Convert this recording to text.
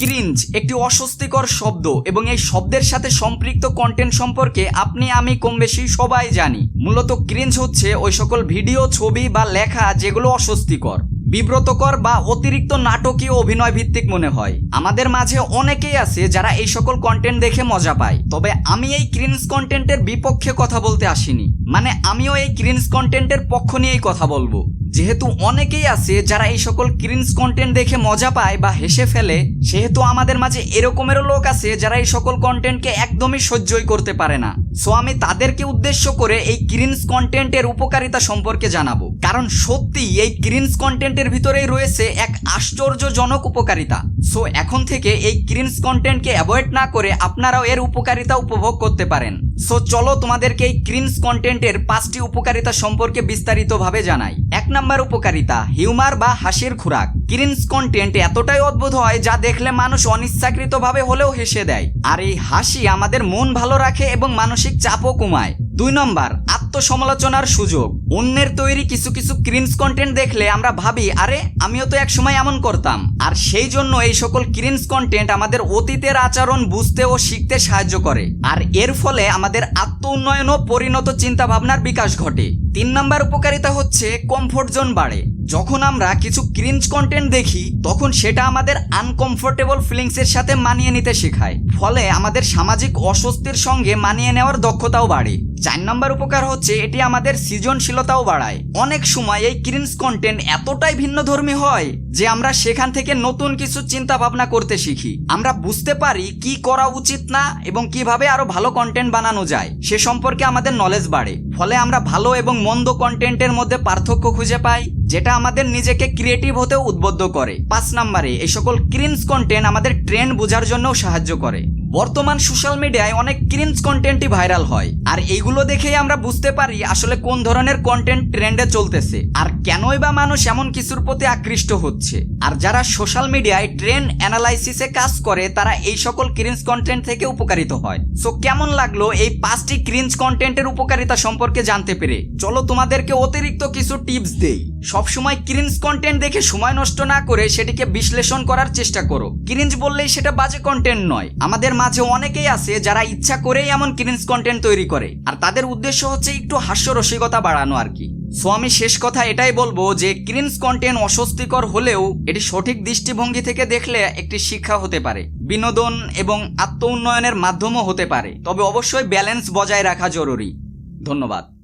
Cringe একটি অস্বস্তিকর শব্দ, এবং এই শব্দের সাথে সম্পৃক্ত কন্টেন্ট সম্পর্কে আপনি, আমি কম বেশি সবাই জানি। মূলত ক্রিঞ্জ হচ্ছে ওই সকল ভিডিও, ছবি বা লেখা যেগুলো অস্বস্তিকর। বিব্রতকর বা অতিরিক্ত নাটকীয় অভিনয় ভিত্তিক মনে হয়। আমাদের মাঝে অনেকেই আছে যারা এই সকল কন্টেন্ট দেখে মজা পায়। তবে আমি এই ক্রিন্স কন্টেন্টের বিপক্ষে কথা বলতে আসিনি। মানে আমিও এই ক্রিন্স কন্টেন্টের পক্ষ নিয়েই কথা বলব। যেহেতু অনেকেই আছে যারা এই সকল ক্রিন্স কন্টেন্ট দেখে মজা পায় বা হেসে ফেলে, সেহেতু আমাদের মাঝে এরকমেরও লোক আছে যারা এই সকল কন্টেন্টকে একদমই সহ্যই করতে পারে না। সো আমি তাদেরকে উদ্দেশ্য করে এই ক্রিন্স কন্টেন্টের উপকারিতা সম্পর্কে জানাব। কারণ সত্যি এই ক্রিন্স কন্টেন্টের ভিতরেই রয়েছে এক আশ্চর্যজনক উপকারিতা। সো এখন থেকে এই ক্রিন্স কন্টেন্টকে অ্যাভয়েড না করে আপনারাও এর উপকারিতা উপভোগ করতে পারেন। সো চলো তোমাদেরকে এই ক্রিন্স কন্টেন্টের পাঁচটি উপকারিতা সম্পর্কে বিস্তারিতভাবে জানাই। এক নাম্বার উপকারিতা হিউমার বা হাসির খোরাক। ক্রিন্স কন্টেন্ট এতটাই অদ্ভুত হয় যা দেখলে মানুষ অনিচ্ছাকৃতভাবে হলেও হেসে দেয়। আর এই হাসি আমাদের মন ভালো রাখে এবং মানসিক চাপও কমায়। দুই নম্বর আত্মসমালোচনার সুযোগ। অন্যের তৈরি কিছু কিছু ক্রিন্স কন্টেন্ট দেখলে আমরা ভাবি, আরে, আমিও তো এক সময় এমন করতাম। আর সেই জন্য এই সকল ক্রিন্স কন্টেন্ট আমাদের অতীতের আচরণ বুঝতে ও শিখতে সাহায্য করে। আর এর ফলে আমাদের আত্ম উন্নয়ন ও পরিণত চিন্তা ভাবনার বিকাশ ঘটে। তিন নম্বর উপকারিতা হচ্ছে কমফোর্ট জোন বাড়ে। যখন আমরা কিছু ক্রিঞ্জ কন্টেন্ট দেখি, তখন সেটা আমাদের আনকমফোর্টেবল ফিলিংসের সাথে মানিয়ে নিতে শেখায়। ফলে আমাদের সামাজিক অস্বস্তির সঙ্গে মানিয়ে নেওয়ার দক্ষতাও বাড়ে। চার নম্বর উপকার হচ্ছে এটি আমাদের সৃজনশীলতাও বাড়ায়। অনেক সময় এই ক্রিন্স কন্টেন্ট এতটাই ভিন্নধর্মী হয় যে আমরা সেখান থেকে নতুন কিছু চিন্তা ভাবনা করতে শিখি। আমরা বুঝতে পারি কি করা উচিত না এবং কীভাবে আরও ভালো কন্টেন্ট বানানো যায়। সে সম্পর্কে আমাদের নলেজ বাড়ে। ফলে আমরা ভালো এবং মন্দ কন্টেন্টের মধ্যে পার্থক্য খুঁজে পাই, যেটা আমাদের নিজেকে ক্রিয়েটিভ হতেও উদ্বুদ্ধ করে। পাঁচ নম্বরে এই সকল ক্রিন্স কন্টেন্ট আমাদের ট্রেন্ড বোঝার জন্যও সাহায্য করে। বর্তমান সোশ্যাল মিডিয়ায় অনেক ক্রিন্স কন্টেন্টই ভাইরাল হয়। আর এইগুলো দেখেই আমরা বুঝতে পারি আসলে কোন ধরনের কন্টেন্ট ট্রেন্ডে চলতেছে আর কেনই বা মানুষ এমন কিছুর প্রতি আকৃষ্ট হচ্ছে। আর যারা সোশ্যাল মিডিয়ায় ট্রেন্ড অ্যানালাইসিসে কাজ করে, তারা এই সকল ক্রিন্স কন্টেন্ট থেকে উপকারিত হয়। সো কেমন লাগল এই পাঁচটি ক্রিন্স কন্টেন্টের উপকারিতা সম্পর্কে জানতে পেরে? চলো তোমাদেরকে অতিরিক্ত কিছু টিপস দেই। সবসময় ক্রিন্স কন্টেন্ট দেখে সময় নষ্ট না করে সেটিকে বিশ্লেষণ করার চেষ্টা করো। ক্রিঞ্জ বললেই সেটা বাজে কন্টেন্ট নয়। আমাদের মাঝে অনেকেই আছে যারা ইচ্ছা করেই এমন ক্রিন্স কন্টেন্ট তৈরি করে, আর তাদের উদ্দেশ্য হচ্ছে একটু হাস্যরসিকতা বাড়ানো আর কি। সো আমি শেষ কথা এটাই বলব যে ক্রিন্স কন্টেন্ট অস্বস্তিকর হলেও এটি সঠিক দৃষ্টিভঙ্গি থেকে দেখলে একটি শিক্ষা হতে পারে, বিনোদন এবং আত্ম উন্নয়নের মাধ্যমও হতে পারে। তবে অবশ্যই ব্যালেন্স বজায় রাখা জরুরি। ধন্যবাদ।